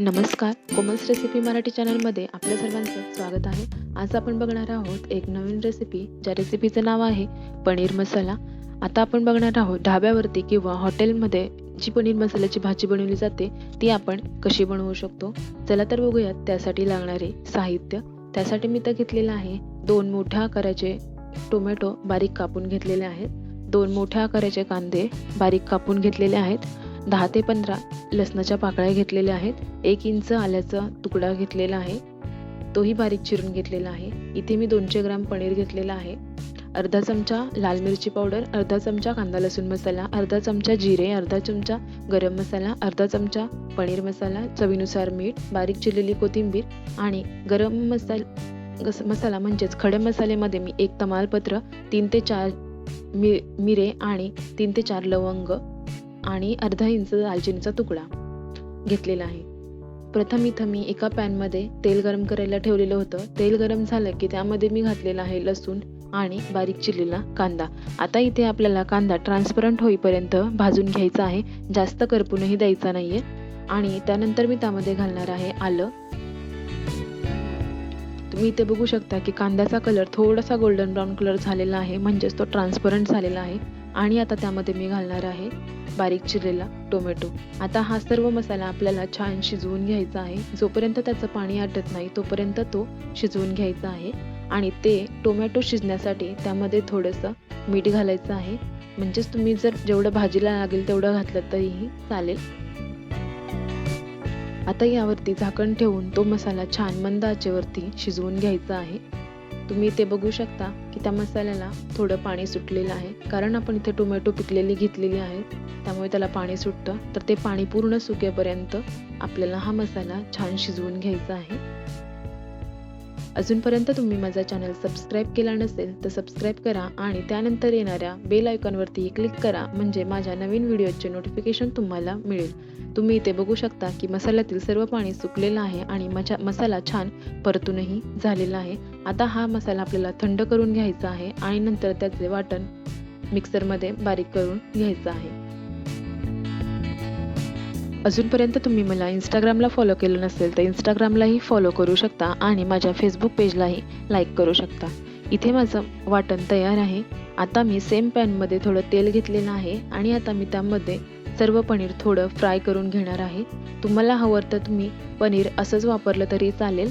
नमस्कार. कोमल्स रेसिपी मराठी चॅनलमध्ये आपल्या सर्वांचं स्वागत आहे. आज आपण बघणार आहोत एक नवीन रेसिपी ज्या रेसिपीचं नाव आहे पनीर मसाला. आता आपण बघणार आहोत ढाब्यावरती किंवा हॉटेलमध्ये जी पनीर मसाल्याची भाजी बनवली जाते ती आपण कशी बनवू शकतो? चला तर बघूयात त्यासाठी लागणारे साहित्य. त्यासाठी मी तर घेतलेलं आहे दोन मोठ्या आकाराचे टोमॅटो बारीक कापून घेतलेले आहेत. दोन मोठ्या आकाराचे कांदे बारीक कापून घेतलेले आहेत. दहा ते पंधरा लसणाच्या पाकळ्या घेतलेल्या आहेत. एक इंच आल्याचा तुकडा घेतलेला आहे. तोही बारीक चिरून घेतलेला आहे. इथे मी दोनशे ग्राम पनीर घेतलेला आहे. अर्धा चमचा लाल मिरची पावडर अर्धा चमचा कांदा लसूण मसाला अर्धा चमचा जिरे अर्धा चमचा गरम मसाला अर्धा चमचा पनीर मसाला चवीनुसार मीठ बारीक चिरलेली कोथिंबीर आणि गरम मसाल गस मसाला म्हणजेच खडे मसाल्यामध्ये मी एक तमालपत्र तीन ते चार मि मिरे आणि तीन ते चार लवंग आणि अर्धा इंच दालचिनीचा तुकडा घेतलेला आहे. प्रथम इथं मी एका पॅनमध्ये तेल गरम करायला ठेवलेलं होतं. तेल गरम झालं की त्यामध्ये मी घातलेला आहे लसूण आणि बारीक चिरलेला कांदा. आता इथे आपल्याला कांदा ट्रान्सपरंट होईपर्यंत भाजून घ्यायचा आहे. जास्त करपूनही द्यायचा नाहीये. आणि त्यानंतर मी त्यामध्ये घालणार आहे आलं. तुम्ही इथे बघू शकता की कांद्याचा कलर थोडासा गोल्डन ब्राऊन कलर झालेला आहे. म्हणजेच तो ट्रान्सपरंट झालेला आहे. आणि आता त्यामध्ये मी घालणार आहे बारीक चिरलेला टोमॅटो. आता हा सर्व मसाला आपल्याला छान शिजवून घ्यायचा आहे. जोपर्यंत त्याचं पाणी आटत नाही तोपर्यंत तो शिजवून घ्यायचा आहे. आणि ते टोमॅटो शिजण्यासाठी त्यामध्ये थोडंसं मीठ घालायचं आहे. म्हणजेच तुम्ही जर जेवढं भाजीला लागेल तेवढं घातलं तरीही चालेल. आता यावरती झाकण ठेवून तो मसाला छान मंद आचेवरती शिजवून घ्यायचा आहे. तुम्ही इथे बघू शकता की त्या मसाल्याला थोडं पाणी सुटलेलं आहे. कारण आपण इथे टोमॅटो पिकलेली घेतलेली आहेत त्यामुळे त्याला पाणी सुटतं. तर ते पाणी पूर्ण सुकेपर्यंत आपल्याला हा मसाला छान शिजवून घ्यायचा आहे. अजूनपर्यंत तुम्ही माझा चॅनल सबस्क्राईब केला नसेल तर सबस्क्राईब करा आणि त्यानंतर येणाऱ्या बेल आयकॉनवरती क्लिक करा म्हणजे माझ्या नवीन व्हिडिओचे नोटिफिकेशन तुम्हाला मिळेल. तुम्ही इथे बघू शकता की मसाल्यातील सर्व पाणी सुकलेलं आहे आणि मजा मसाला छान परतूनही झालेला आहे. आता हा मसाला आपल्याला थंड करून घ्यायचा आहे आणि नंतर त्याचे वाटण मिक्सरमध्ये बारीक करून घ्यायचं आहे. अजूनपर्यंत तुम्ही मला इंस्टाग्रामला फॉलो केलं नसेल तर इंस्टाग्रामलाही फॉलो करू शकता आणि माझ्या फेसबुक पेजलाही लाईक करू शकता. इथे माझं वाटण तयार आहे. आता मी सेम पॅनमध्ये थोडं तेल घेतलेलं आहे आणि आता मी त्यामध्ये सर्व पनीर थोडं फ्राय करून घेणार आहे. तुम्हाला हवं तर तुम्ही पनीर असंच वापरलं तरी चालेल.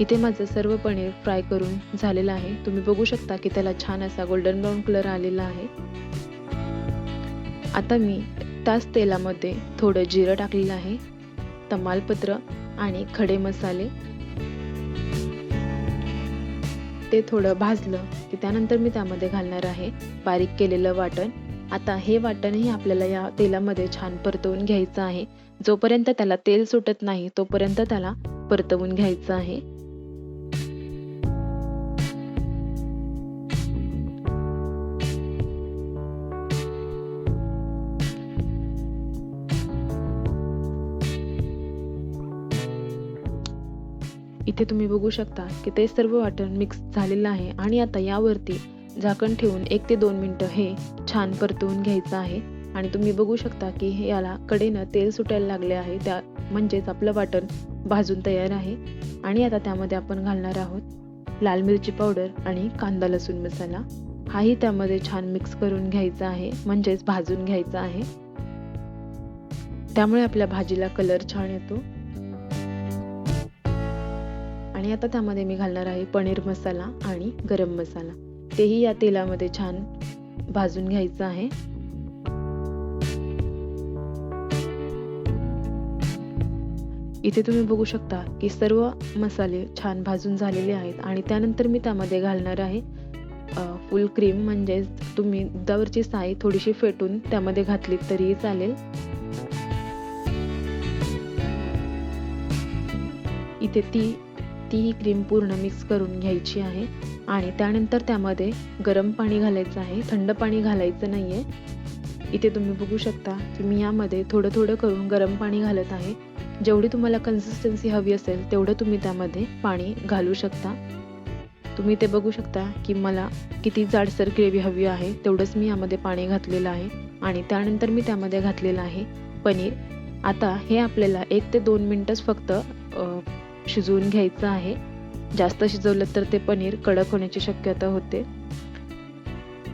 इथे माझं सर्व पनीर फ्राय करून झालेलं आहे. तुम्ही बघू शकता की त्याला छान असा गोल्डन ब्राऊन कलर आलेला आहे. आता मी त्याच तेलामध्ये थोडं जिरं टाकलेलं आहे तमालपत्र आणि खडे मसाले. ते थोडं भाजलं की त्यानंतर मी त्यामध्ये घालणार आहे बारीक केलेलं वाटण. आता हे वाटणही आपल्याला या तेलामध्ये छान परतवून घ्यायचं आहे. जोपर्यंत त्याला तेल सुटत नाही तोपर्यंत त्याला परतवून घ्यायचं आहे. इथे तुम्ही बघू शकता की ते सर्व वाटण मिक्स झालेलं आहे आणि आता यावरती झाकण ठेवून एक ते दोन मिनटं हे छान परतवून घ्यायचं आहे. आणि तुम्ही बघू शकता की हे याला कडेनं तेल सुटायला लागले आहे. त्या म्हणजेच आपलं वाटण भाजून तयार आहे. आणि आता त्यामध्ये आपण घालणार आहोत लाल मिरची पावडर आणि कांदा लसूण मसाला. हाही त्यामध्ये छान मिक्स करून घ्यायचा आहे. म्हणजेच भाजून घ्यायचा आहे. त्यामुळे आपल्या भाजीला कलर छान येतो. आणि आता त्यामध्ये मी घालणार आहे पनीर मसाला आणि गरम मसाला. तेही या तेलामध्ये छान भाजून घ्यायचं आहे. इथे तुम्ही बघू शकता की सर्व मसाले छान भाजून झालेले आहेत आणि त्यानंतर मी त्यामध्ये घालणार आहे फुल क्रीम. म्हणजेच तुम्ही दुधावरची साई थोडीशी फेटून त्यामध्ये घातली तरीही चालेल. इथे ती ती ही क्रीम पूर्ण मिक्स करून घ्यायची आहे. आणि त्यानंतर त्यामध्ये गरम पाणी घालायचं आहे. थंड पाणी घालायचं नाही आहे इथे तुम्ही बघू शकता की मी यामध्ये थोडं थोडं करून गरम पाणी घालत आहे. जेवढी तुम्हाला कन्सिस्टन्सी हवी असेल तेवढं तुम्ही त्यामध्ये पाणी घालू शकता. तुम्ही ते बघू शकता की मला किती जाडसर ग्रेव्ही हवी आहे. तेवढंच मी यामध्ये पाणी घातलेलं आहे. आणि त्यानंतर मी त्यामध्ये घातलेलं आहे पनीर. आता हे आपल्याला एक ते दोन मिनटंच फक्त शिजवून घ्यायचं आहे. जास्त शिजवलं तर ते पनीर कडक होण्याची शक्यता होते.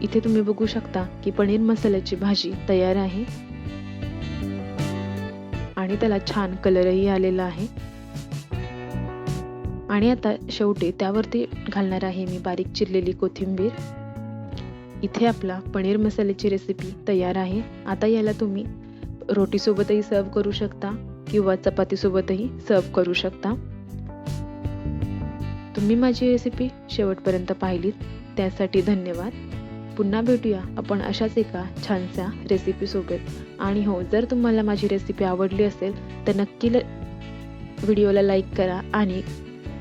इथे तुम्ही बघू शकता की पनीर मसाल्याची भाजी तयार आहे. आणि त्याला छान कलरही आलेला आहे. आणि आता शेवटी त्यावरती घालणार आहे मी बारीक चिरलेली कोथिंबीर. इथे आपला पनीर मसाल्याची रेसिपी तयार आहे. आता याला तुम्ही रोटीसोबतही सर्व करू शकता किंवा चपातीसोबतही सर्व करू शकता. तुम्ही माझी रेसिपी शेवटपर्यंत पाहिलीत त्यासाठी धन्यवाद. पुन्हा भेटूया आपण अशाच एका छानशा रेसिपीसोबत आणि हो जर तुम्हाला माझी रेसिपी आवडली असेल तर नक्की ल व्हिडिओला लाईक करा आणि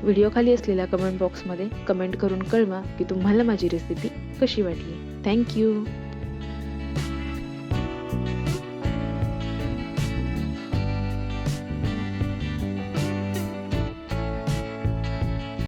व्हिडिओखाली असलेल्या कमेंट बॉक्समध्ये कमेंट करून कळवा की तुम्हाला माझी रेसिपी कशी वाटली. थँक्यू